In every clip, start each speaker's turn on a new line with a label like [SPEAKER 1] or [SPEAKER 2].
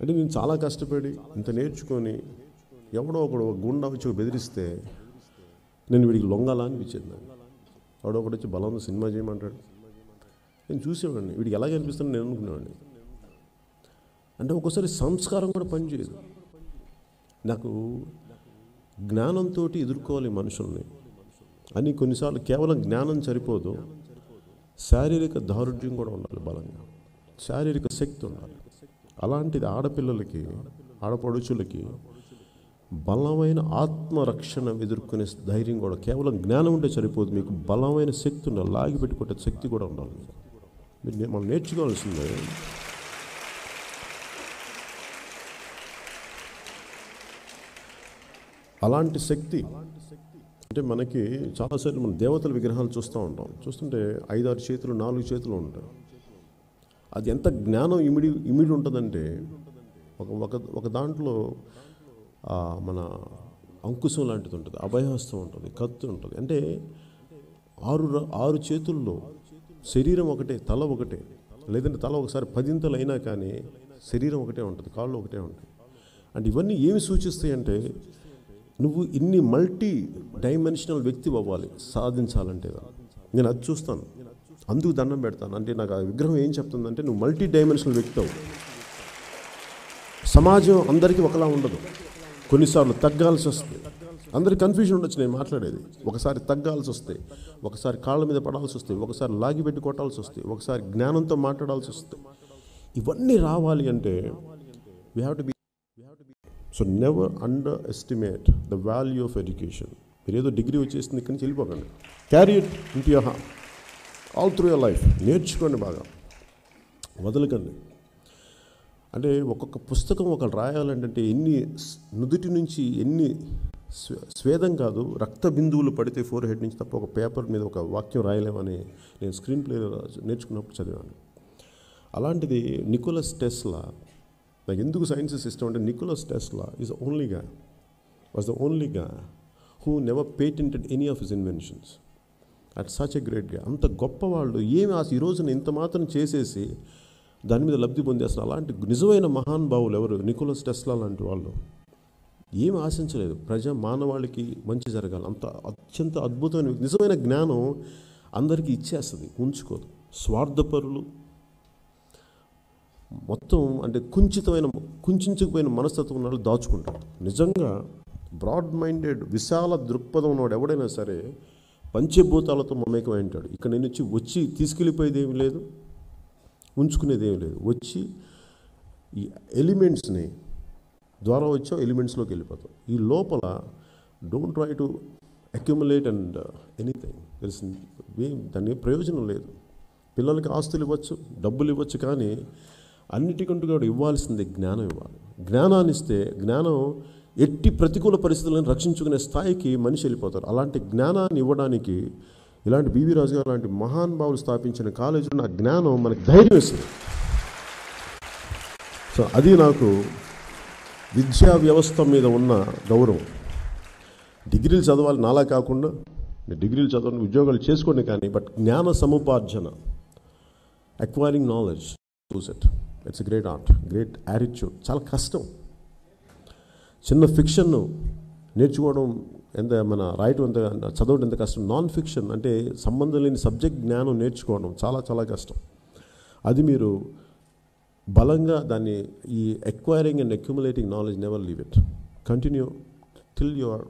[SPEAKER 1] అంటే నేను చాలా కష్టపడి ఇంత నేర్చుకొని ఎవడో ఒకడు ఒక గుండా వచ్చి బెదిరిస్తే నేను వీడికి లొంగాలా అనిపించేది నాకు. ఎవడో ఒకటి వచ్చి బలం సినిమా చేయమంటాడు. నేను చూసేవాడిని. వీడికి ఎలా అనిపిస్తుంది నేను అనుకునేవాడిని. అంటే ఒక్కోసారి సంస్కారం కూడా పనిచేయదు. నాకు జ్ఞానంతో ఎదుర్కోవాలి మనుషుల్ని. అని కొన్నిసార్లు కేవలం జ్ఞానం సరిపోదు. శారీరక దారుఢ్యం కూడా ఉండాలి బలంగా. శారీరక శక్తి ఉండాలి. అలాంటిది ఆడపిల్లలకి ఆడపడుచులకి బలమైన ఆత్మరక్షణ ఎదుర్కొనే ధైర్యం కూడా కేవలం జ్ఞానం ఉంటే సరిపోదు. మీకు బలమైన శక్తి ఉండాలి. లాగి పెట్టుకుంటే శక్తి కూడా ఉండాలి. మీరు మనం నేర్చుకోవాల్సిందే. అలాంటి శక్తి అంటే మనకి చాలాసార్లు మనం దేవతల విగ్రహాలు చూస్తూ ఉంటాం. చూస్తుంటే ఐదారు చేతులు నాలుగు చేతులు ఉంటాయి. అది ఎంత జ్ఞానం ఇమిడి ఇమిడి ఉంటుందంటే ఒక ఒక ఒక దాంట్లో మన అంకుశం లాంటిది ఉంటుంది అభయహస్తం ఉంటుంది కత్తి ఉంటుంది. అంటే ఆరు ర- ఆరు చేతుల్లో శరీరం ఒకటే తల ఒకటే. లేదంటే తల ఒకసారి పదింతలు అయినా కానీ శరీరం ఒకటే ఉంటుంది కాళ్ళు ఒకటే ఉంటాయి. అంటే ఇవన్నీ ఏమి సూచిస్తాయి అంటే నువ్వు ఇన్ని మల్టీ డైమెన్షనల్ వ్యక్తి అవ్వాలి సాధించాలంటే నేను అది చూస్తాను. అందుకు దండం పెడతాను. అంటే నాకు ఆ విగ్రహం ఏం చెప్తుందంటే నువ్వు మల్టీ డైమెన్షనల్ వ్యక్తి అవు సమాజం అందరికీ ఒకలా ఉండదు. కొన్నిసార్లు తగ్గాల్సి వస్తుంది అందరికి కన్ఫ్యూజన్ ఉండొచ్చు నేను మాట్లాడేది. ఒకసారి తగ్గాల్సి వస్తే ఒకసారి కాళ్ళ మీద పడాల్సి వస్తే ఒకసారి లాగి పెట్టి కొట్టాల్సి వస్తే ఒకసారి జ్ఞానంతో మాట్లాడాల్సి వస్తే ఇవన్నీ రావాలి అంటే we have to be so never underestimate the value of education మీరు ఏదో డిగ్రీ వచ్చేసింది ఇక్కడి నుంచి వెళ్ళిపోకండి. Carry into into all through your life నేర్చుకోండి బాగా. వదలకండి. అంటే ఒక్కొక్క పుస్తకం ఒకరు రాయాలంటే ఎన్ని నుదుటి నుంచి ఎన్ని స్వే- స్వేదం కాదు రక్త బిందువులు పడితే ఫోర్ హెడ్ నుంచి తప్ప ఒక పేపర్ మీద ఒక వాక్యం రాయలేమని నేను స్క్రీన్ ప్లే నేర్చుకున్నప్పుడు చదివాను. అలాంటిది నికోలస్ టెస్లా నాకు ఎందుకు సైన్సెస్ ఇష్టం అంటే Nikola Tesla is only guy was the only guy who never patented any of his inventions at such a గ్రేట్గా అంత గొప్పవాళ్ళు ఏమి ఆ ఈ రోజున ఇంత మాత్రం చేసేసి దాని మీద లబ్ధి పొందేస్తారు అలాంటి నిజమైన మహానుభావులు ఎవరు? నికోలస్ టెస్లా లాంటి వాళ్ళు. ఏమి ఆశించలేదు. ప్రజా మానవాళికి మంచి జరగాలి. అంత అత్యంత అద్భుతమైన నిజమైన జ్ఞానం అందరికీ ఇచ్చేస్తుంది. ఉంచుకోదు. స్వార్థపరులు. మొత్తం అంటే కుంచితమైన కుంచుకుపోయిన మనస్తత్వం వాళ్ళు దాచుకుంటారు. నిజంగా బ్రాడ్ మైండెడ్ విశాల దృక్పథం ఉన్నవాడు ఎవడైనా సరే పంచభూతాలతో మమేకమై ఉంటాడు. ఇక్కడ నేను వచ్చి వచ్చి తీసుకెళ్ళిపోయేది ఏమి లేదు ఉంచుకునేది ఏమి లేదు. వచ్చి ఈ ఎలిమెంట్స్ని ద్వారా వచ్చావు ఎలిమెంట్స్లోకి వెళ్ళిపోతాం ఈ లోపల don't try to accumulate and anything. తెలిసింది దాని ప్రయోజనం లేదు. పిల్లలకి ఆస్తులు ఇవ్వచ్చు డబ్బులు ఇవ్వచ్చు కానీ అన్నిటికంటూ కూడా ఇవ్వాల్సింది జ్ఞానం ఇవ్వాలి. జ్ఞానాన్ని ఇస్తే జ్ఞానం ఎట్టి ప్రతికూల పరిస్థితులను రక్షించుకునే స్థాయికి మనిషి వెళ్ళిపోతారు అలాంటి జ్ఞానాన్ని ఇవ్వడానికి ఇలాంటి బీవీ రాజు గారు లాంటి మహానుభావులు స్థాపించిన కాలేజీలో నా జ్ఞానం మనకు ధైర్యం ఇస్తుంది సో అది నాకు విద్యా వ్యవస్థ మీద ఉన్న గౌరవం. డిగ్రీలు చదవాలి నాలా కాకుండా డిగ్రీలు చదవని ఉద్యోగాలు చేసుకోండి కానీ బట్ జ్ఞాన సముపార్జన acquiring knowledge choose it it's great art great attitude చాలా కష్టం. చిన్న ఫిక్షన్ను నేర్చుకోవడం ఎంత మన రాయటం ఎంత చదవడం ఎంత కష్టం? నాన్ ఫిక్షన్ అంటే సంబంధం లేని సబ్జెక్ట్ జ్ఞానం నేర్చుకోవడం చాలా చాలా కష్టం. అది మీరు బలంగా దాన్ని ఈ acquiring and accumulating knowledge never leave it continue till your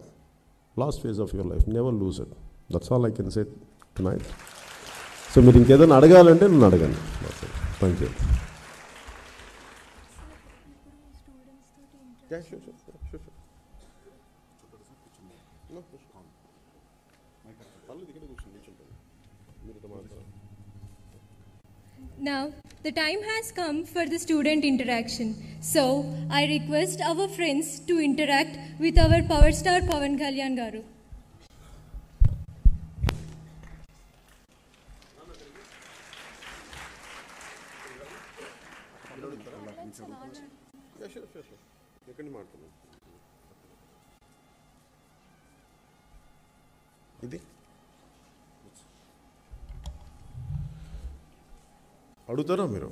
[SPEAKER 1] last phase of your life never lose it that's all I can say tonight so మీరు ఇంకేదైనా అడగాలంటే నన్ను అడగండి. Thank you
[SPEAKER 2] Now, the time has come for the student interaction. So, I request our friends to interact with our power star Pavan Kalyan Garu.
[SPEAKER 1] ఎక్కడి మాట్లాడు ఇది. అడుగుతారా మీరు?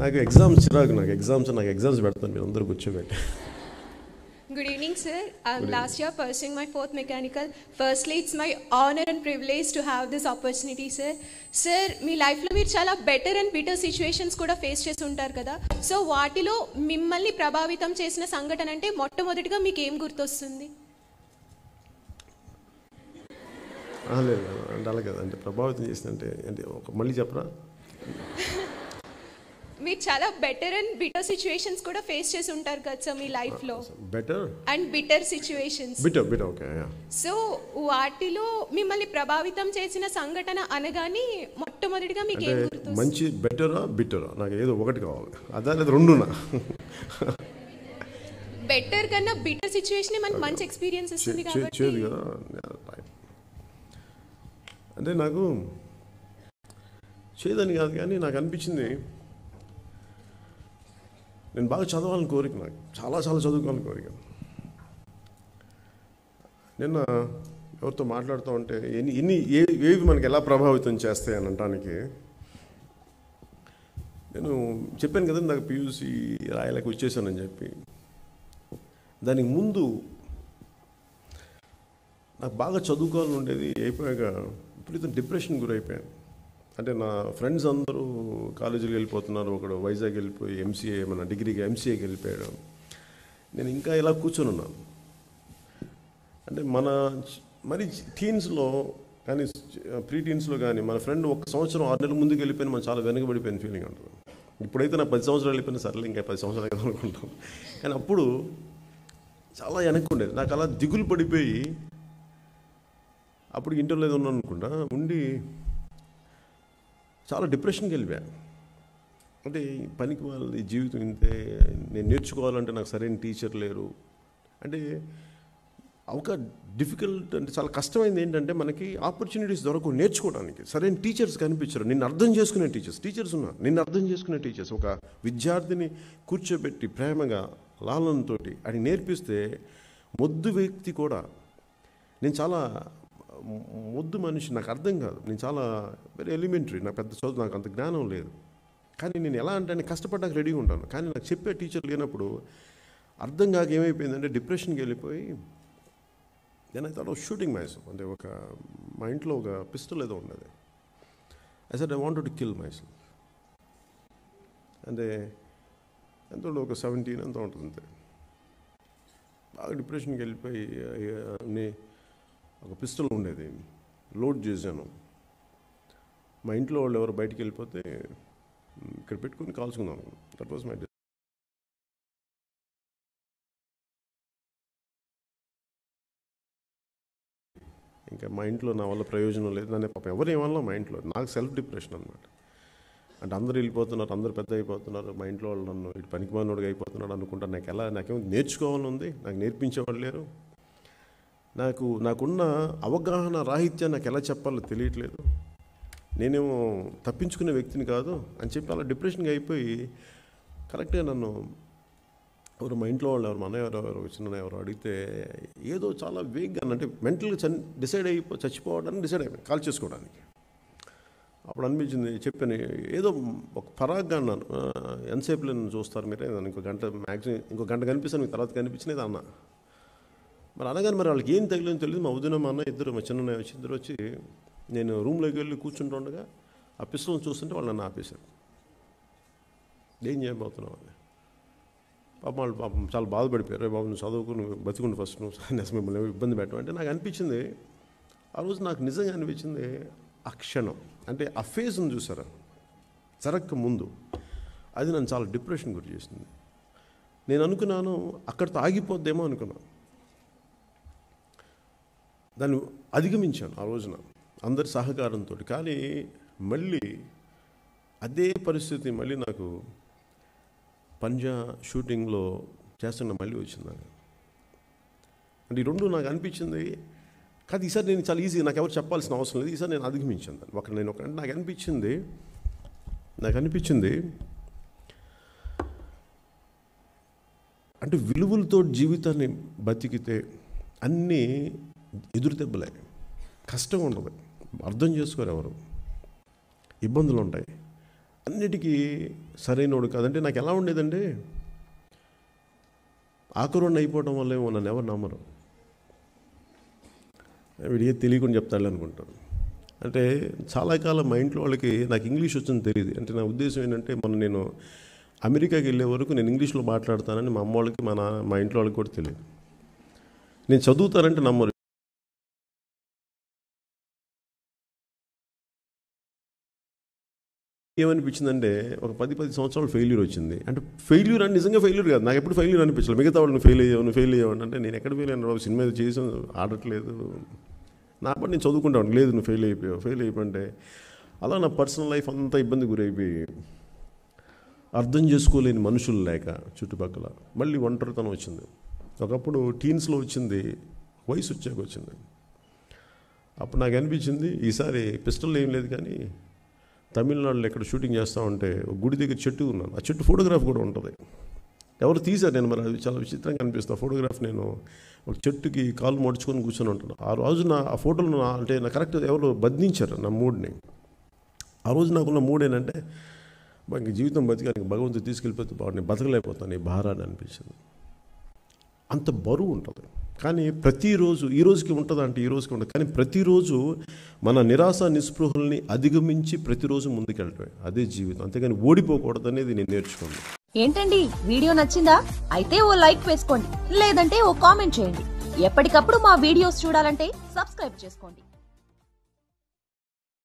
[SPEAKER 1] నాకు ఎగ్జామ్స్ చిరాకు నాకు ఎగ్జామ్స్ నాకు ఎగ్జామ్స్ పెడతాను మీరు అందరూ కూర్చోబెట్టి.
[SPEAKER 3] Good evening, sir. I'm last year pursuing my fourth mechanical. Firstly, it's my honor and privilege to have this opportunity, sir. Sir, మీ లైఫ్లో మీరు చాలా బెటర్ అండ్ బిటర్ సిచ్యువేషన్స్ కూడా ఫేస్ చేసి ఉంటారు కదా సో వాటిలో మిమ్మల్ని ప్రభావితం చేసిన సంఘటన అంటే మొట్టమొదటిగా మీకు ఏం గుర్తొస్తుంది
[SPEAKER 1] లేదు. అంటే అలా కదా అంటే ప్రభావితం చేసిందంటే అంటే ఒక మళ్ళీ చెప్పరా
[SPEAKER 3] మీరు చాలా బెటర్ అండ్ బిటర్ సిచ్యువేషన్స్ కూడా ఫేస్ చేసి ఉంటారు కదా సార్ మీ లైఫ్లో
[SPEAKER 1] better
[SPEAKER 3] and bitter situations
[SPEAKER 1] bitter bitter okay
[SPEAKER 3] so వాటిలో మిమ్మల్ని ప్రభావితం చేసిన సంఘటన అనగానే మొట్టమొదటిగా మీకు ఏం గుర్తొస్తుంది?
[SPEAKER 1] మంచి బెటరా బిటరా నాకు ఏదో ఒకటి కావాలి. అదా లేదు రెండునా?
[SPEAKER 3] బెటర్ కన్నా బిటర్ సిచ్యువేషన్ మనకి మంచి ఎక్స్పీరియన్స్ ఇస్తుంది కాబట్టి.
[SPEAKER 1] అంటే నాకు చేదని కాదు కానీ నాకు అనిపించింది నేను బాగా చదవాలని కోరిక నాకు. చాలా చాలా చదువుకోవాలని కోరిక. నిన్న ఎవరితో మాట్లాడుతూ ఉంటే ఎన్ని ఎన్ని ఏవి మనకి ఎలా ప్రభావితం చేస్తాయి అని అనటానికి నేను చెప్పాను కదా నాకు పియూసీ రాయలేక వచ్చేసానని చెప్పి. దానికి ముందు నాకు బాగా చదువుకోవాలని ఉండేది అయిపోయాక విపరీతం డిప్రెషన్ గురైపోయాను. అంటే నా ఫ్రెండ్స్ అందరూ కాలేజీకి వెళ్ళిపోతున్నారు. ఒకడు వైజాగ్ వెళ్ళిపోయి ఎంసీఏ మన డిగ్రీకి ఎంసీఏకి వెళ్ళిపోయాడు. నేను ఇంకా ఇలా కూర్చొని ఉన్నాను. అంటే మన మరి టీన్స్లో కానీ ప్రీ టీన్స్లో కానీ మన ఫ్రెండ్ ఒక సంవత్సరం ఆరు నెలల ముందుకు వెళ్ళిపోయిన మనం చాలా వెనకబడిపోయిన ఫీలింగ్ ఉంటుంది. ఇప్పుడైతే నా పది సంవత్సరాలు వెళ్ళిపోయిన సర్లే ఇంకా పది సంవత్సరాలు కదా అనుకుంటాం. కానీ అప్పుడు చాలా వెనక్కి ఉండేది. నాకు అలా దిగులు పడిపోయి అప్పుడు ఇంటర్లో ఏదో ఉన్నాను అనుకుంటా ఉండి చాలా డిప్రెషన్కి వెళ్ళిపోయా. అంటే పనికి వాళ్ళ జీవితం ఇంతే నేను నేర్చుకోవాలంటే నాకు సరైన టీచర్ లేరు. అంటే ఒక డిఫికల్ట్ అంటే చాలా కష్టమైంది ఏంటంటే మనకి ఆపర్చునిటీస్ దొరకవు నేర్చుకోవడానికి. సరైన టీచర్స్ కనిపించరు. నిన్ను అర్థం చేసుకునే టీచర్స్ టీచర్స్ ఉన్నారు. నిన్ను అర్థం చేసుకునే టీచర్స్. ఒక విద్యార్థిని కూర్చోబెట్టి ప్రేమగా లాలనతోటి అది నేర్పిస్తే మొద్దు వ్యక్తి కూడా. నేను చాలా ముద్దు మనిషి నాకు అర్థం కాదు. నేను చాలా వెరీ ఎలిమెంటరీ నాకు పెద్ద చదువు నాకు అంత జ్ఞానం లేదు. కానీ నేను ఎలా అంటే నేను కష్టపడ్డాక రెడీగా ఉంటాను. కానీ నాకు చెప్పే టీచర్ లేనప్పుడు అర్థం కాక ఏమైపోయిందంటే డిప్రెషన్కి వెళ్ళిపోయి then I thought shooting myself అంటే ఒక మా ఇంట్లో ఒక పిస్టల్ ఏదో ఉండేది. I said I wanted to kill myself అంటే ఎంత ఒక సెవెంటీన్ ఎంత ఉంటుంది అంతే బాగా డిప్రెషన్కి వెళ్ళిపోయి అన్ని ఒక పిస్టల్ ఉండేది. లోడ్ చేశాను. మా ఇంట్లో వాళ్ళు ఎవరు బయటికి వెళ్ళిపోతే ఇక్కడ పెట్టుకుని కాల్చుకుందాం దట్ వాజ్ మై ఇంకా మా ఇంట్లో నా వల్ల ప్రయోజనం లేదు నన్ను పాపం ఎవరు ఏమన్నా మా ఇంట్లో. నాకు సెల్ఫ్ డిప్రెషన్ అనమాట అంటే అందరూ వెళ్ళిపోతున్నారు అందరూ పెద్ద అయిపోతున్నారు. మా ఇంట్లో వాళ్ళు నన్ను ఇటు పనికిమాలినోడిగా అయిపోతున్నాడు అనుకుంటా నాకు ఎలా నాకేమో నేర్చుకోవాలని ఉంది నాకు నేర్పించేవాళ్ళు లేరు. నాకు నాకున్న అవగాహన రాహిత్యం నాకు ఎలా చెప్పాలో తెలియట్లేదు. నేనేమో తప్పించుకునే వ్యక్తిని కాదు అని చెప్పి అలా డిప్రెషన్గా అయిపోయి కరెక్ట్గా నన్ను ఎవరు మా ఇంట్లో వాళ్ళు ఎవరు మన ఎవరు ఎవరు వచ్చిన ఎవరు అడిగితే ఏదో చాలా వేగ్గా అంటే మెంటల్గా చన్ డిసైడ్ అయిపో చచ్చిపోవడానికి డిసైడ్ అయిపోయి కాల్ చేసుకోవడానికి. అప్పుడు అనిపించింది చెప్పాను ఏదో ఒక పరాగ్గా అన్నాను "ఆ, ఎంతసేపు నన్ను చూస్తారు మీరే? నన్ను ఇంకో గంట మ్యాక్సిమం ఇంకో గంట కనిపిస్తాను మీకు తర్వాత కనిపించినది అన్నా. మరి అనగానే మరి వాళ్ళకి ఏం తగిలిందో తెలియదు. మా వదిన మా అన్న ఇద్దరు మా చిన్న వచ్చి ఇద్దరు వచ్చి నేను రూమ్లోకి వెళ్ళి కూర్చుంటుండగా ఆ పిస్తలను చూస్తుంటే వాళ్ళు నన్ను ఆపేశారు. ఏం చేయబోతున్నావు అని. పాపం వాళ్ళు పాపం చాలా బాధపడిపోయారు. బాబు నువ్వు చదువుకు నువ్వు బతికుండు ఫస్ట్ నువ్వు మిమ్మల్ని ఇబ్బంది పెట్టడం. అంటే నాకు అనిపించింది ఆ రోజు నాకు నిజంగా అనిపించింది ఆ క్షణం. అంటే ఆ ఫేజ్ను చూసారా? జరగక ముందు. అది నన్ను చాలా డిప్రెషన్ గురి చేసింది. నేను అనుకున్నాను అక్కడితో ఆగిపోద్దేమో అనుకున్నాను. దాన్ని అధిగమించాను ఆ రోజున అందరి సహకారంతో. కానీ మళ్ళీ అదే పరిస్థితి మళ్ళీ నాకు పంజా షూటింగ్లో చేస్తున్న మళ్ళీ వచ్చింది నాకు అంటే ఈ రెండు నాకు అనిపించింది కాదు ఈసారి నేను చాలా ఈజీ నాకు ఎవరు చెప్పాల్సిన అవసరం లేదు ఈసారి నేను అధిగమించాను. దాన్ని ఒక నేను ఒక నాకు అనిపించింది నాకు అనిపించింది అంటే విలువలతో జీవితాన్ని బతికితే అన్నీ ఎదురు దెబ్బలే. కష్టం ఉండదు అర్థం చేసుకోరు ఎవరు. ఇబ్బందులు ఉంటాయి అన్నిటికీ సరైనోడు కాదంటే నాకు ఎలా ఉండేదండి? ఆకురుణ్ణి అయిపోవడం వల్ల ఏమో నన్ను ఎవరు నమ్మరు. వీడికి తెలియకుండా చెప్తాడు అనుకుంటాను అంటే చాలా కాలం మా ఇంట్లో వాళ్ళకి నాకు ఇంగ్లీష్ వచ్చింది తెలియదు. అంటే నా ఉద్దేశం ఏంటంటే మొన్న నేను అమెరికాకి వెళ్ళే వరకు నేను ఇంగ్లీష్లో మాట్లాడతానని మా అమ్మ వాళ్ళకి మా నాన్న మా ఇంట్లో వాళ్ళకి కూడా తెలియదు. నేను చదువుతానంటే నమ్మరు. ఏమనిపించిందంటే ఒక పది పది సంవత్సరాలు ఫెయిల్యూర్ వచ్చింది. అంటే ఫెయిల్యూర్ అని నిజంగా ఫెయిల్యూర్ కాదు. నాకు ఎప్పుడు ఫెయిల్యూర్ అనిపించలేదు. మిగతా వాళ్ళు ఫెయిల్ అయ్యావు ఫెయిల్ అయ్యావు అంటే నేను ఎక్కడ ఫెయిల్ అయినా బాబు? సినిమా చేసాను ఆడట్లేదు. నా పని నేను చదువుకుంటాను. లేదు నువ్వు ఫెయిల్ అయిపోయావు. ఫెయిల్ అయిపోయింటే అలా నా పర్సనల్ లైఫ్ అంతా ఇబ్బంది గురైపోయి అర్థం చేసుకోలేని మనుషులు లేక చుట్టుపక్కల. మళ్ళీ ఒంటరితనం వచ్చింది. ఒకప్పుడు టీన్స్లో వచ్చింది వయసు వచ్చాక వచ్చింది. అప్పుడు నాకు అనిపించింది ఈసారి పిస్టల్ ఏం లేదు కానీ తమిళనాడులో ఎక్కడ షూటింగ్ చేస్తూ ఉంటే ఒక గుడి దగ్గర చెట్టు ఉన్నాను. ఆ చెట్టు ఫోటోగ్రాఫ్ కూడా ఉంటుంది. ఎవరు తీశారు నేను మరి? అది చాలా విచిత్రంగా అనిపిస్తుంది. ఆ ఫోటోగ్రాఫ్ నేను ఒక చెట్టుకి కాలు మడుచుకొని కూర్చొని ఉంటాను. ఆ రోజు నా ఆ ఫోటోలు నా అంటే నా కరెక్ట్ ఎవరు బంధించారు నా మూడ్ని. ఆ రోజు నాకున్న మూడ్ ఏంటంటే ఇంక జీవితం బతికానికి భగవంతుడు తీసుకెళ్ళిపోతే బాగుంది బతకలేకపోతాను ఈ భారాన్ని అనిపించింది అంత బరువు ఉంటుంది. కానీ ప్రతిరోజు ఈ రోజుకి ఉంటుంది అంటే ఈ రోజుకి ఉంటుంది కానీ ప్రతిరోజు మన నిరాశ నిస్పృహల్ని అధిగమించి ప్రతిరోజు ముందుకెళ్ళటమే. అదే జీవితం. అంతేగాని ఓడిపోకూడదు అనేది నేను నేర్చుకున్నాను
[SPEAKER 4] ఏంటండి? వీడియో నచ్చిందా? అయితే ఓ లైక్ వేసుకోండి. లేదంటే ఓ కామెంట్ చేయండి. ఎప్పటికప్పుడు మా వీడియోస్ చూడాలంటే సబ్స్క్రైబ్ చేసుకోండి.